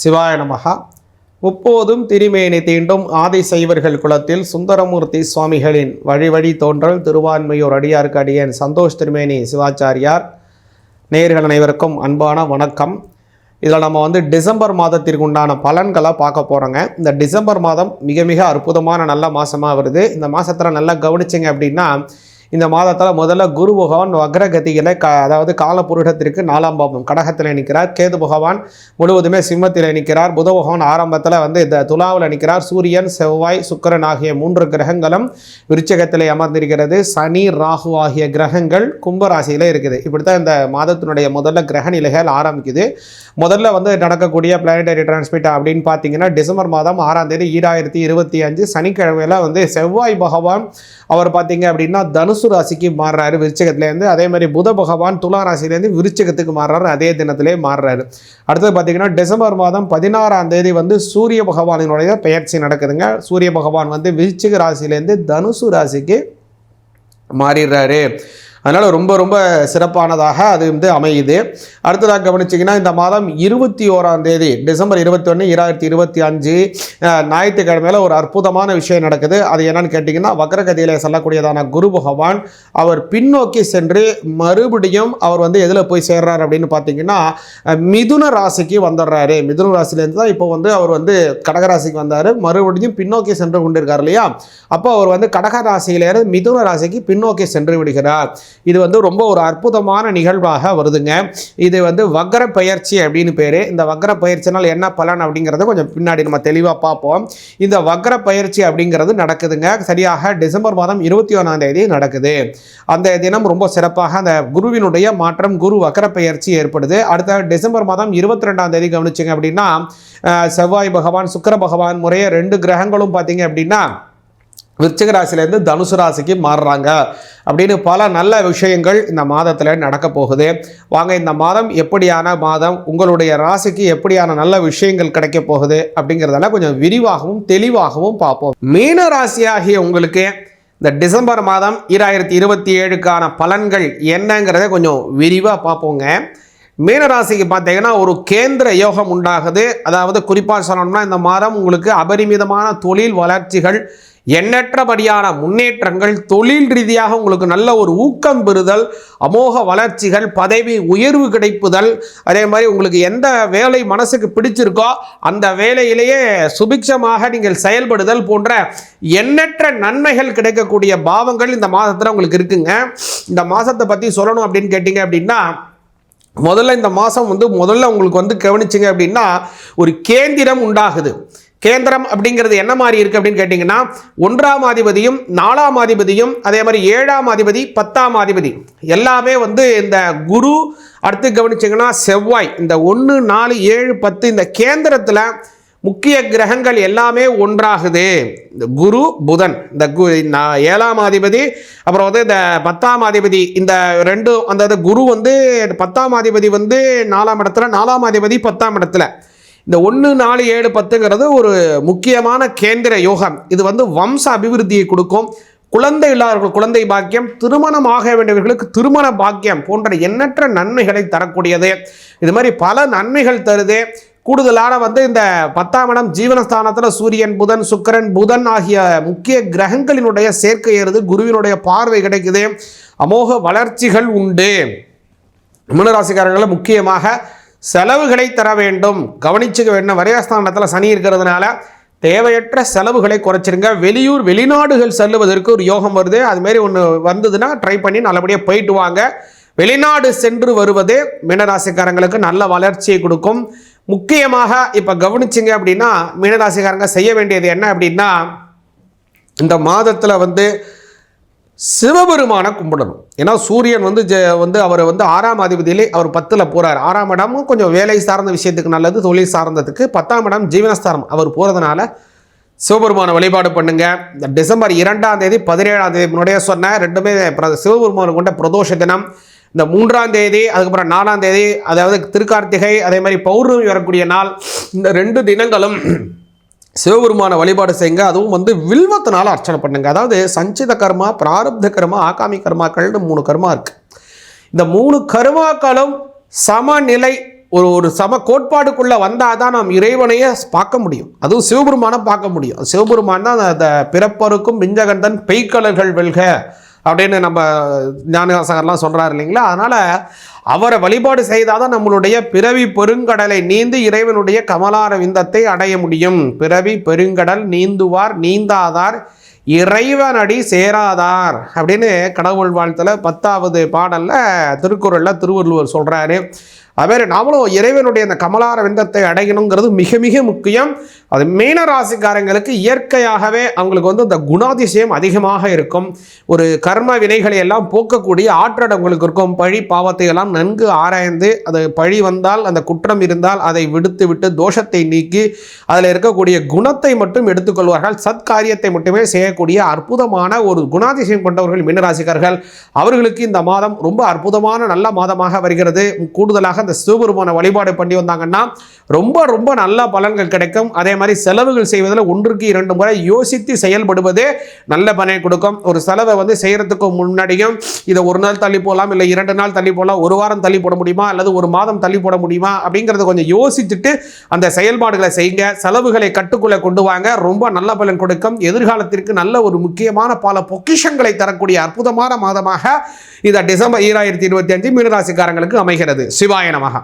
சிவாய நமகா முப்போதும் திருமேனி தீண்டும் ஆதி சைவர்கள் குலத்தில் சுந்தரமூர்த்தி சுவாமிகளின் வழி வழி தோன்றல் திருவான்மையூர் அடியாருக்கு அடியன் சந்தோஷ் திருமேனி சிவாச்சாரியார். நேர்கள் அனைவருக்கும் அன்பான வணக்கம். இதில் நம்ம வந்து டிசம்பர் மாதத்திற்கு உண்டான பலன்களை பார்க்க போகிறோங்க இந்த டிசம்பர் மாதம் மிக மிக அற்புதமான நல்ல மாதமாக வருது. இந்த மாதத்தில் நல்லா கவனிச்சிங்க அப்படின்னா இந்த மாதத்தில் முதல்ல குரு பகவான் வக்ரகதியில் க அதாவது காலபுருடத்திற்கு நாலாம் பாவம் கடகத்தில் நிற்கிறார். கேது பகவான் முழுவதுமே சிம்மத்தில் நிற்கிறார். புத பகவான் ஆரம்பத்தில் வந்து இந்த துலாவில் நிற்கிறார். சூரியன் செவ்வாய் சுக்கிரன் ஆகிய மூன்று கிரகங்களும் விருச்சகத்தில் அமர்ந்திருக்கிறது. சனி ராகு ஆகிய கிரகங்கள் கும்பராசியில் இருக்குது. இப்படி தான் இந்த மாதத்தினுடைய முதல்ல கிரக நிலைகள் ஆரம்பிக்குது. முதல்ல வந்து நடக்கக்கூடிய பிளானடரி டிரான்ஸ்மிட் அப்படின்னு பார்த்தீங்கன்னா டிசம்பர் மாதம் ஆறாம் தேதி ஈராயிரத்தி இருபத்தி அஞ்சு சனிக்கிழமையில வந்து செவ்வாய் பகவான் அவர் பார்த்தீங்க அப்படின்னா தனுஷ் தனுசு ராசிக்கு மாறுறாரு. விருச்சகத்துலேருந்து அதே மாதிரி புத பகவான் துலா ராசிலேருந்து விருச்சகத்துக்கு மாறுறாரு. அதே தினத்திலே மாறுறாரு. அடுத்தது பார்த்தீங்கன்னா டிசம்பர் மாதம் பதினாறாம் தேதி வந்து சூரிய பகவானினுடைய பெயர்ச்சி நடக்குதுங்க. சூரிய பகவான் வந்து விருச்சிக ராசிலேருந்து தனுசு ராசிக்கு மாறிடுறாரு. அதனால் ரொம்ப ரொம்ப சிறப்பானதாக அது வந்து அமையுது. அடுத்ததாக கவனிச்சிங்கன்னா இந்த மாதம் இருபத்தி ஓராம் தேதி டிசம்பர் இருபத்தி ஒன்று இராயிரத்தி இருபத்தி அஞ்சு ஞாயிற்றுக்கிழமையில் ஒரு அற்புதமான விஷயம் நடக்குது. அது என்னன்னு கேட்டிங்கன்னா வக்ரகதியில் சொல்லக்கூடியதான குரு பகவான் அவர் பின்னோக்கி சென்று மறுபடியும் அவர் வந்து எதில் போய் சேர்றார் அப்படின்னு பார்த்தீங்கன்னா மிதுன ராசிக்கு வந்துடுறாரு மிதுன ராசிலேருந்து தான் இப்போ வந்து அவர் வந்து கடகராசிக்கு வந்தார். மறுபடியும் பின்னோக்கி சென்று கொண்டிருக்கார் இல்லையா? அப்போ அவர் வந்து கடக ராசியிலேருந்து மிதுன ராசிக்கு பின்னோக்கி சென்று விடுகிறார். இது வந்து ரொம்ப ஒரு அற்புதமான நிகழ்வாக வருதுங்க. இது வந்து வக்ர பயிற்சி அப்படின்னு பேர். இந்த வக்ர பயிற்சினால் என்ன பலன் அப்படிங்கிறத கொஞ்சம் பின்னாடி நம்ம தெளிவாக பார்ப்போம். இந்த வக்ர பயிற்சி அப்படிங்கிறது நடக்குதுங்க. சரியாக டிசம்பர் மாதம் இருபத்தி ஒன்றாம் தேதி நடக்குது. அந்த தினம் ரொம்ப சிறப்பாக அந்த குருவினுடைய மாற்றம் குரு வக்ர பயிற்சி ஏற்படுது. அடுத்த டிசம்பர் மாதம் இருபத்தி ரெண்டாம் தேதி கவனிச்சிங்க அப்படின்னா செவ்வாய் பகவான் சுக்கர பகவான் முறையே ரெண்டு கிரகங்களும் பார்த்தீங்க அப்படின்னா விருச்சிக ராசிலேருந்து தனுசு ராசிக்கு மாறுறாங்க. அப்படின்னு பல நல்ல விஷயங்கள் இந்த மாதத்தில் நடக்க போகுது. வாங்க இந்த மாதம் எப்படியான மாதம்? உங்களுடைய ராசிக்கு எப்படியான நல்ல விஷயங்கள் கிடைக்க போகுது? அப்படிங்கிறதெல்லாம் கொஞ்சம் விரிவாகவும் தெளிவாகவும் பார்ப்போம். மீன ராசியாகிய உங்களுக்கு இந்த டிசம்பர் மாதம் இராயிரத்தி இருபத்தி ஏழுக்கான பலன்கள் என்னங்கிறத கொஞ்சம் விரிவாக பார்ப்போங்க. மீனராசிக்கு பார்த்தீங்கன்னா ஒரு கேந்திர யோகம் உண்டாகுது. அதாவது குறிப்பாக சொல்லணும்னா இந்த மாதம் உங்களுக்கு அபரிமிதமான தொழில் வளர்ச்சிகள் எண்ணற்றபடியான முன்னேற்றங்கள் தொழில் ரீதியாக உங்களுக்கு நல்ல ஒரு ஊக்கம் பெறுதல் அமோக வளர்ச்சிகள் பதவி உயர்வு கிடைப்புதல் அதே மாதிரி உங்களுக்கு எந்த வேலை மனசுக்கு பிடிச்சிருக்கோ அந்த வேலையிலேயே சுபிக்ஷமாக நீங்கள் செயல்படுதல் போன்ற எண்ணற்ற நன்மைகள் கிடைக்கக்கூடிய பாவங்கள் இந்த மாதத்தில் உங்களுக்கு இருக்குங்க. இந்த மாதத்தை பற்றி சொல்லணும் அப்படின்னு கேட்டிங்க அப்படின்னா முதல்ல இந்த மாதம் வந்து முதல்ல உங்களுக்கு வந்து கவனிச்சிங்க அப்படின்னா ஒரு கேந்திரம் உண்டாகுது. கேந்திரம் அப்படிங்கிறது என்ன மாதிரி இருக்குது அப்படின்னு கேட்டிங்கன்னா ஒன்றாம் அதிபதியும் நாலாம் அதிபதியும் அதே மாதிரி ஏழாம் அதிபதி பத்தாம் அதிபதி. எல்லாமே வந்து இந்த குரு அடுத்து கவனிச்சிங்கன்னா செவ்வாய். இந்த ஒன்று நாலு ஏழு பத்து இந்த கேந்திரத்தில் முக்கிய கிரகங்கள் எல்லாமே ஒன்றாகுது. இந்த குரு புதன். இந்த கு ஏழாம் அதிபதி அப்புறம் வந்து இந்த பத்தாம் அதிபதி இந்த ரெண்டும் அந்த குரு வந்து பத்தாம் அதிபதி வந்து நாலாம் இடத்துல நாலாம் அதிபதி பத்தாம் இடத்துல. இந்த ஒன்று நாலு ஏழு பத்துங்கிறது ஒரு முக்கியமான கேந்திர யோகம். இது வந்து வம்ச அபிவிருத்தியை கொடுக்கும். குழந்தை இல்லாதவர்கள் குழந்தை பாக்கியம் திருமணம் ஆக வேண்டியவர்களுக்கு திருமண பாக்கியம் போன்ற எண்ணற்ற நன்மைகளை தரக்கூடியது. இது மாதிரி பல நன்மைகள் தருது. கூடுதலான வந்து இந்த பத்தாம் இடம் ஜீவனஸ்தானத்தில் சூரியன் புதன் சுக்கிரன் புதன் ஆகிய முக்கிய கிரகங்களினுடைய சேர்க்கை ஏறுது. குருவினுடைய பார்வை கிடைக்குது. அமோக வளர்ச்சிகள் உண்டு. மீனராசிக்காரர்களை முக்கியமாக செலவுகளை தர வேண்டும். கவனிச்சுக்க வேண்டும். வரையஸ்தானத்தில் சனி இருக்கிறதுனால தேவையற்ற செலவுகளை குறைச்சிருங்க. வெளியூர் வெளிநாடுகள் செல்லுவதற்கு ஒரு யோகம் வருது. அதுமாரி ஒன்று வந்ததுன்னா ட்ரை பண்ணி நல்லபடியாக போயிட்டு வாங்க. வெளிநாடு சென்று வருவது மீனராசிக்காரங்களுக்கு நல்ல வளர்ச்சியை கொடுக்கும். முக்கியமாக இப்போ கவனிச்சிங்க அப்படின்னா மீனராசிக்காரங்க செய்ய வேண்டியது என்ன அப்படின்னா இந்த மாதத்தில் வந்து சிவபெருமானை கும்பிடணும். ஏன்னா சூரியன் வந்து ஜெ வந்து அவர் வந்து ஆறாம் அதிபதியிலே அவர் பத்தில் போகிறார் ஆறாம் இடமும் கொஞ்சம் வேலை சார்ந்த விஷயத்துக்கு நல்லது தொழில் சார்ந்ததுக்கு. பத்தாம் இடம் ஜீவனஸ்தானம். அவர் போகிறதுனால சிவபெருமானை வழிபாடு பண்ணுங்க. இந்த டிசம்பர் இரண்டாம் தேதி பதினேழாம் தேதி முன்னாடியே சொன்னேன். ரெண்டுமே சிவபெருமானை கொண்ட பிரதோஷ தினம். இந்த மூன்றாம் தேதி அதுக்கப்புறம் நாலாம் தேதி அதாவது திருக்கார்த்திகை அதே மாதிரி பௌர்ணமி வரக்கூடிய நாள். இந்த ரெண்டு தினங்களும் சிவபெருமான வழிபாடு செய்யுங்க. அதுவும் வந்து வில்வத்தினால அர்ச்சனை பண்ணுங்க. அதாவது சஞ்சித கர்மா பிராரப்த கர்மா ஆகாமி கர்மாக்கள்னு மூணு கர்மா இருக்கு. இந்த மூணு கர்மாக்களும் சமநிலை ஒரு ஒரு சம கோட்பாடுக்குள்ளே வந்தால் தான் நாம் இறைவனையே பார்க்க முடியும். அதுவும் சிவபெருமானை பார்க்க முடியும். சிவபெருமான் தான் அந்த பிறப்பருக்கும் விஞ்சகந்தன் பெய்க்கலர்கள் வெல்க. அப்படின்னு நம்ம ஞானவாசகர்லாம் சொல்கிறார் இல்லைங்களா? அதனால் அவரை வழிபாடு செய்தால் தான் நம்மளுடைய பிறவி பெருங்கடலை நீந்து இறைவனுடைய கமலார விந்தத்தை அடைய முடியும். பிறவி பெருங்கடல் நீந்துவார் நீந்தாதார் இறைவனடி சேராதார் அப்படின்னு கடவுள் வாழ்த்தில் பத்தாவது பாடலில் திருக்குறளில் திருவள்ளுவர் சொல்கிறாரு அதுமாரி நாமளும் இறைவனுடைய அந்த கமலார விந்தத்தை அடையணுங்கிறது மிக மிக முக்கியம். அது மீன ராசிக்காரங்களுக்கு இயற்கையாகவே அவங்களுக்கு வந்து அந்த குணாதிசயம் அதிகமாக இருக்கும். ஒரு கர்ம வினைகளை எல்லாம் போக்கக்கூடிய ஆற்றல் அவங்களுக்கு இருக்கும். பழி பாவத்தை எல்லாம் நன்கு ஆராய்ந்து அது பழி வந்தால் அந்த குற்றம் இருந்தால் அதை விடுத்து விட்டு தோஷத்தை நீக்கி அதில் இருக்கக்கூடிய குணத்தை மட்டும் எடுத்துக்கொள்வார்கள். சத்காரியத்தை மட்டுமே செய்யக்கூடிய அற்புதமான ஒரு குணாதிசயம் கொண்டவர்கள் மீனராசிக்காரர்கள். அவர்களுக்கு இந்த மாதம் ரொம்ப அற்புதமான நல்ல மாதமாக வருகிறது. கூடுதலாக அந்த சிவபெருமான வழிபாடு பண்ணி வந்தாங்கன்னா ரொம்ப ரொம்ப நல்ல பலன்கள் கிடைக்கும். அதே மாதிரி செலவுகள் செய்வதில் ஒன்றுக்கு இரண்டு முறை யோசித்து செயல்படுவதே நல்ல பலனை கொடுக்கும். ஒரு செலவை வந்து செய்கிறதுக்கு முன்னாடியும் இதை ஒரு நாள் தள்ளி போகலாம் இல்லை இரண்டு நாள் தள்ளி போகலாம் ஒரு வாரம் தள்ளி போட முடியுமா அல்லது ஒரு மாதம் தள்ளி போட முடியுமா அப்படிங்கிறத கொஞ்சம் யோசிச்சுட்டு அந்த செயல்பாடுகளை செய்யுங்க. செலவுகளை கட்டுக்குள்ளே கொண்டு வாங்க. ரொம்ப நல்ல பலன் கொடுக்கும். எதிர்காலத்திற்கு நல்ல ஒரு முக்கியமான பல பொக்கிஷங்களை தரக்கூடிய அற்புதமான மாதமாக இந்த டிசம்பர் ஈராயிரத்தி இருபத்தி அஞ்சு மீனராசிக்காரங்களுக்கு அமைகிறது. சிவாயனம் நமகா